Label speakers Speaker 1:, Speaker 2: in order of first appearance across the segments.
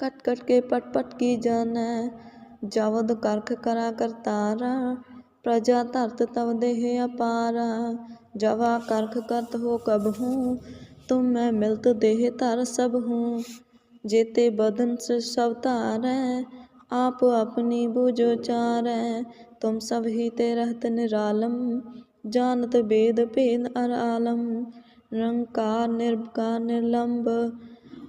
Speaker 1: Cut cut के पट पट की जानै जवद करख करा करतारा प्रजा धरत तव देह अपारा जवा करख करत हो कब हूँ तुम मैं मिलत देह धर सब हूँ जेते बदन से सब तारै आप अपनी बुझो चारै तुम सब ही ते रहत निरालम जानत वेद भेद अर आलम निरंकार निर्विकार निर्लंब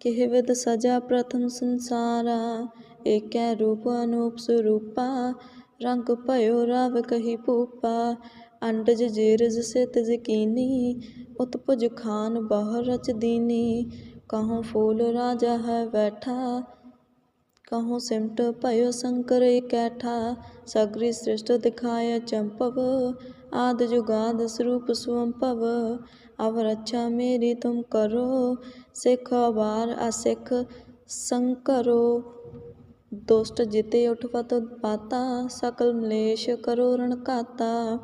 Speaker 1: કહેવત ਸਜਾ ਪ੍ਰਥਮ સંસારા એકે ਰੂਪ ਅਨੂਪ સ્વરૂપા ਰੰਗ ભયો રાવ ਕਹੀ પૂપા ਅੰਡਜ ਜੇਰਜ ਸਿਤ ਜਕੀਨੀ, ਉਤਪੁਜ ਖਾਨ ਬਾਹਰ ਰਚ ਦੀਨੀ ਕਹਉ ਫੂਲ ਰਾਜਾ ਹੈ ਬੈਠਾ ਕਹਉ ਸਿਮਟ ਭਇਓ ਸੰਕਰ ਇਕੈਠਾ, ਸਗਰੀ ਸ੍ਰਿਸ਼ਟ ਦਿਖਾਇ ਚੰਪਵ, ਆਦ ਜੁਗਾਦ ਸਰੂਪ ਸੁਵੰਭਵ ਅਵ ਰੱਛਾ ਮੇਰੀ ਤੁਮ ਕਰੋ ਸਿੱਖ ਅਵਾਰ ਅਸਿੱਖ ਸੰਕਰੋ, ਦੁਸ਼ਟ ਜਿਤੇ ਉਠਵਤ ਪਾਤਾ, ਸਕਲ ਮਲੇਸ਼ ਕਰੋ ਰਣ ਘਾਤਾ।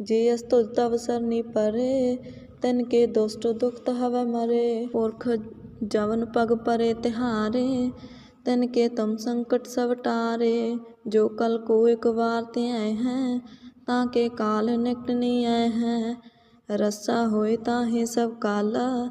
Speaker 1: ਜੇ ਅਸ ਤੁਜ ਅਵਸਰ ਨੀ ਪਰੇ, ਤਨ ਕੇ ਦੁਸ਼ਟ ਦੁਖਤ ਹਵੈ ਮਰੇ। ਪੁਰਖ ਜਵਨ ਪਗ ਪਰੇ ਤਿਹਾਰੇ, ਤਨ ਕੇ ਤਮ ਸੰਕਟ ਸਭ ਟਾਰੇ। ਜੋ ਕਲ ਕੋ ਇਕ ਵਾਰ ਤੇ ਆਏ ਹੈ, ਤਾਂ ਕੇ ਕਾਲ ਨਿਕਟ ਨਹੀਂ ਆਏ ਹੈ। ਰਸਾ ਹੋਏ ਤਾਂ ਹੀ ਸਭ ਕਾਲਾ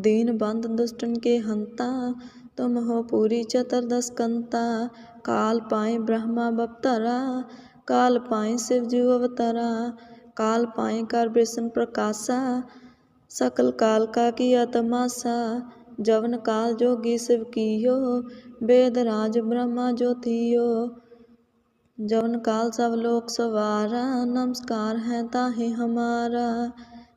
Speaker 1: दीन बंद दुष्टन के हंता, तुम हो पूरी चतुर्दश कंता काल पाए ब्रह्मा बपतरा, काल पाए शिव जी अवतरा। काल पाए कर विष्णु प्रकाशा, सकल काल का किया तमाशा। जवन काल जोगी शिव कियो, वेद राज ब्रह्मा ज्योतियो। जवन काल सब लोक सवारा, नमस्कार है ताहि हमारा।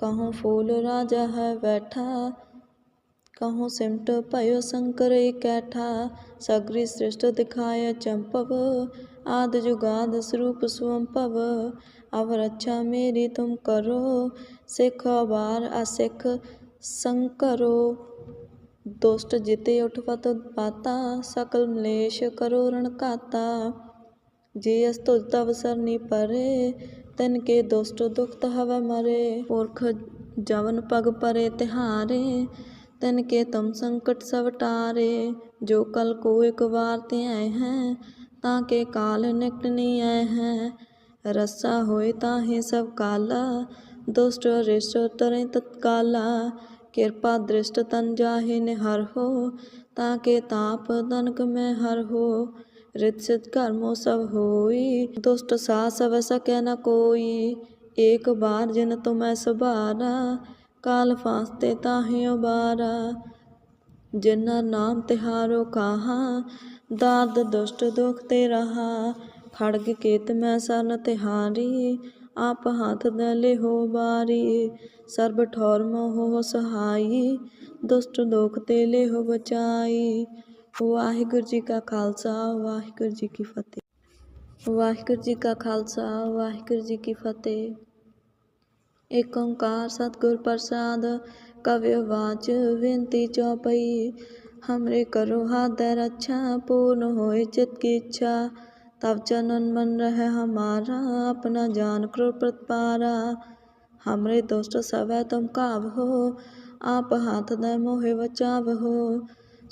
Speaker 1: कहूँ फूल राजा है बैठा कहूँ सिमट भयो शंकर कैठा सगरी सृष्ट दिखाय चंपव आद जुगाद स्वरूप स्वंपव अब रक्षा मेरी तुम करो सिख बार असिख संकरो दुष्ट जिते उठवत पाता सकल मलेश करो रण काता जे अस्तु ਤਿਨ ਕੇ ਦੁਸ਼ਟ ਦੁਖਤ ਹਵੈ ਮਰੇ, ਪੁਰਖ ਜਵਨ ਪਗ ਪਰੇ ਤਿਹਾਰੇ, ਤਿਨ ਕੇ ਤੁਮ ਸੰਕਟ ਸਭ ਟਾਰੇ। ਜੋ ਕਲ ਕੋ ਇਕ ਵਾਰ ਤੇ ਆਏ ਹੈ, ਤਾਂ ਕੇ ਕਾਲ ਨਿਕਟ ਨਹੀਂ ਆਏ ਹੈ। ਰਸਾ ਹੋਏ ਤਾਂ ਹੀ ਸਭ ਕਾਲਾ, ਦੁਸ਼ਟ ਰਿਸ਼ਟ ਤਰੇ ਤਤਕਾਲਾ। ਕਿਰਪਾ ਦ੍ਰਿਸ਼ਟ ਤਨ ਜਾਹੇ ਨਿਹਰ ਹੋ, ਤਾਂ ਕੇ ਤਾਪ ਤਨਕ ਮੈਂ ਹਰ ਹੋ। रित सिद्ध कर्मो सब होई दुष्ट सा सब सके न कोई एक बार जिन तुम्हें सुबारा काल फांसते ताहे उबारा जिन्ना नाम तिहारो कहा दाद दुष्ट दुख ते रहा खड़ग केत में सन तिहारी आप हाथ दले हो बारी सर्ब ठौर मोह सहाई ਦੁਸ਼ਟ ਦੋਖ ਤੇ ਲਿਹੋ ਬਚਾਈ ਵਾਹਿਗੁਰੂ ਜੀ ਕਾ ਖਾਲਸਾ ਵਾਹਿਗੁਰੂ ਜੀ ਕੀ ਫਤਿਹ ਵਾਹਿਗੁਰੂ ਜੀ ਕਾ ਖਾਲਸਾ ਵਾਹਿਗੁਰੂ ਜੀ ਕੀ ਫਤਿਹ ਏਕ ਓੰਕਾਰ ਸਤਿਗੁਰ ਪ੍ਰਸਾਦ ਕਵਿ ਵਾਚ ਬੇਨਤੀ ਚੌਪਈ हमरे करो हाथ रक्षा पूर्ण होए चित की इच्छा तब चनन मन रहे हमारा अपना जान क्रो प्रतिपारा हमरे दोस्त सब तुम काव हो आप हाथ दे मोहे बचाव हो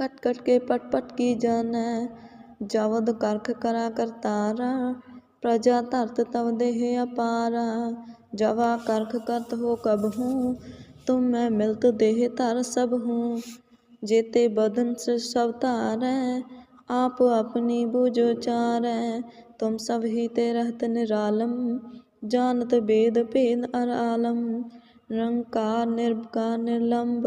Speaker 1: कट कट के पट पट की जानै जवद करख करा करतारा प्रजा धरत तव देह अपारा जवा करख करत हो कब हूँ तुम मैं मिलत देह धर सब हूँ जेते बदन से सब तारै आप अपनी बुझो चारै तुम सब ही ते रहत निरालम जानत वेद भेद अर आलम निरंकार निर्विकार निर्लंब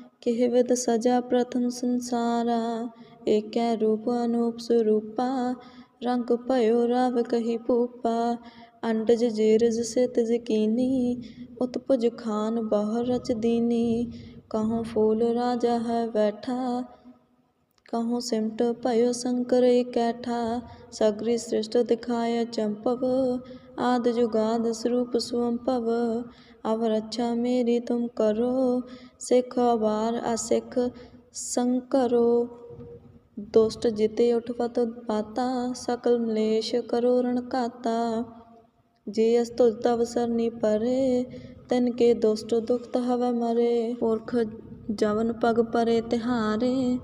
Speaker 1: કહેવત ਸਜਾ ਪ੍ਰਥਮ ਸੰਸਾਰਾ એક્યા રૂપ અનુપ સ્વરૂપા રંગ ભયો રાવ કહી પૂપા ਅੰਡਜ ਜੇਰਜ ਸਿਤ ਜਕੀਨੀ, ਉਤਪਜ ਖਾਨ ਬਾਹਰ ਰਚ ਦੀਨੀ ਕਹਉ ਫੂਲ ਰਾਜਾ ਹੈ ਬੈਠਾ ਕਹਉ ਸਿਮਟ ਭਇਓ ਸੰਕਰ ਇਕੈਠਾ, ਸਗਰੀ ਸ੍ਰਿਸ਼ਟ ਦਿਖਾਇ ਚੰਪਵ, ਆਦ ਜੁਗਾਦ ਸਰੂਪ ਸੁਵੰਭਵ ਅਵ ਰੱਛਾ ਮੇਰੀ ਤੁਮ ਕਰੋ तुम करो सिख अबार असिख संकरो दुष्ट जिते उठवत पाता सकल मलेश करो रण काता जे अस्तुज तव सरनी परे तिन के दुष्ट दुखत हवै मरे पुरख जवन पग परे तिहारे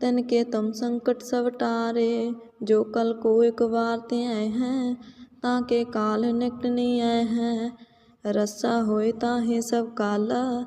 Speaker 1: तिन के तुम संकट सब टारे जो कल को एक बार ते आए हैं ताके काल निकट नहीं आए हैं रस्सा होए ताहे सब काला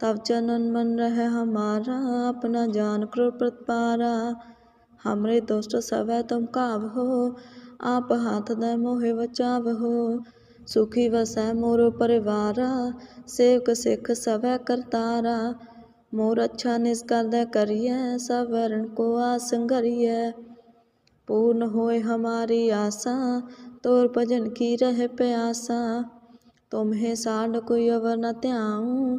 Speaker 1: तब चनन मन रहे हमारा अपना जान क्रोध प्रतपारा हमरे दोस्त सब है तुम काव हो आप हाथ दे मोहे बचाव हो सुखी वसै मोरो परिवारा सेवक सिख सब है करतारा मोर अच्छा निष्कर दे करिए सब वरण को आसंगरिए पूर्ण होए हमारी आशा तोर भजन की रह प्यासा तुम्हें साड कोई अवर न त्याऊं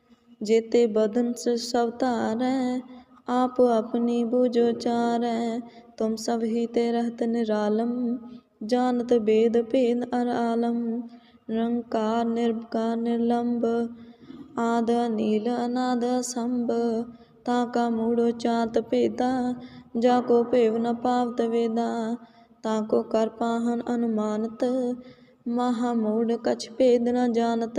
Speaker 1: जेते बदन से सब तारै आप अपनी बुझो चारै तुम सब ही ते रहत निरालम जानत वेद भेद अर आलम निरंकार निर्विकार निर्लंब आद नील अनाद संभ ताका मूढ़ो चात भेदा जाको भेव न पावत वेदा ताको कर पाहन अनुमानत महामूढ़ कछ भेद न जानत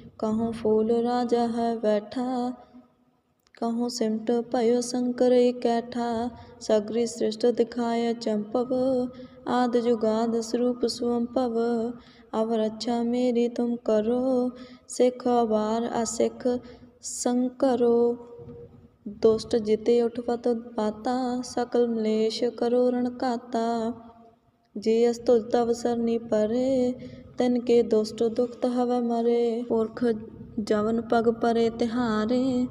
Speaker 1: कहूँ फूल राजा है बैठा कहूँ सिमट भयो शंकर कैठा सगरी सृष्ट दिखाय चंपव आद जुगाद स्वरूप स्वंपव अब रक्षा मेरी तुम करो सिख अबार असिख संकरो दुष्ट जिते उठपत पाता सकल मलेश करो रण काता जे अस्तुल ਤਨ ਕੇ ਦੁਸ਼ਟ ਦੁਖਤ ਹਵੈ ਮਰੇ, ਪੁਰਖ ਜਵਨ ਪਗ ਪਰੇ ਤਿਹਾਰੇ,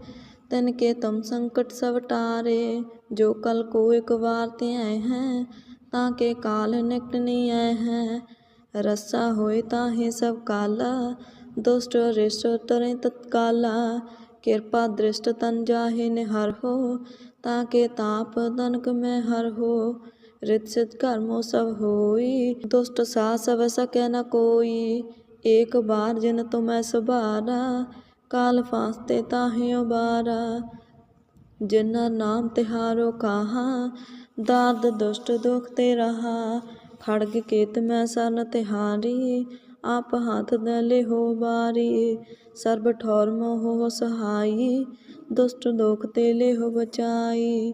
Speaker 1: ਤਨ ਕੇ ਤਮ ਸੰਕਟ ਸਭ ਟਾਰੇ, ਜੋ ਕਲ ਕੋ ਇਕ ਵਾਰ ਤੇ ਆਏ ਹੈ, ਤਾਂ ਕੇ ਕਾਲ ਨਿਕਟ ਨਹੀਂ ਆਏ ਹੈ, ਰਸਾ ਹੋਏ ਤਾਂ ਹੀ ਸਭ ਕਾਲਾ, ਦੁਸ਼ਟ ਰਿਸ਼ਟ ਤਰੇ ਤਤਕਾਲਾ, ਕਿਰਪਾ ਦ੍ਰਿਸ਼ਟ ਤਨ ਜਾਹੇ ਨਿਹਰ ਹੋ, ਤਾਂ ਕੇ ਤਾਪ ਤਨਕ ਮੈਂ ਹਰ ਹੋ रित सिद्ध कर्मो सब होई दुष्ट सा सब सके न कोई एक बार जिन तुम्हें सुबारा काल फांसते ताहे उबारा जिन्ना नाम तिहारो कहा दाद दुष्ट दुख ते रहा खड़ग केत मैं सन तिहारी आप हाथ दले हो बारी सर्ब ठौर मोह सहाई ਦੁਸ਼ਟ ਲੋਕ ਤੇ ਲੈ ਹੋ ਬਚਾਈ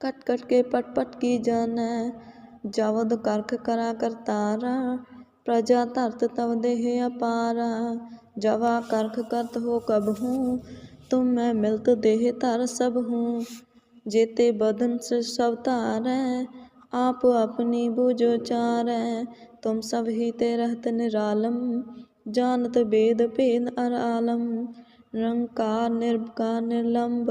Speaker 1: कट कट के पट पट की जाने जवद करख करा करतारा प्रजा धरत तव देह अपारा जवा करख करत हो कब हूँ तुम मैं मिलत देह धर सब हूँ जेते बदन से सब तारै आप अपनी बुझो चारै तुम सब ही ते रहत निरालम जानत वेद भेद अर आलम निरंकार निर्विकार निर्लंब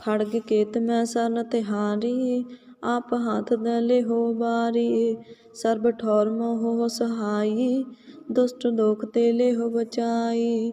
Speaker 1: ਖੜਗ ਕੇਤ ਮੈਂ ਸਰਨ ਤਿਹਾਰੀ ਆਪ ਹੱਥ ਦਲੇ ਹੋ ਬਾਰੀ ਸਰਬ ਠੌਰ ਮੋਹ ਸਹਾਈ, ਦੁਸ਼ਟ ਲੋਕ ਤੇ ਲੈ ਹੋ ਬਚਾਈ।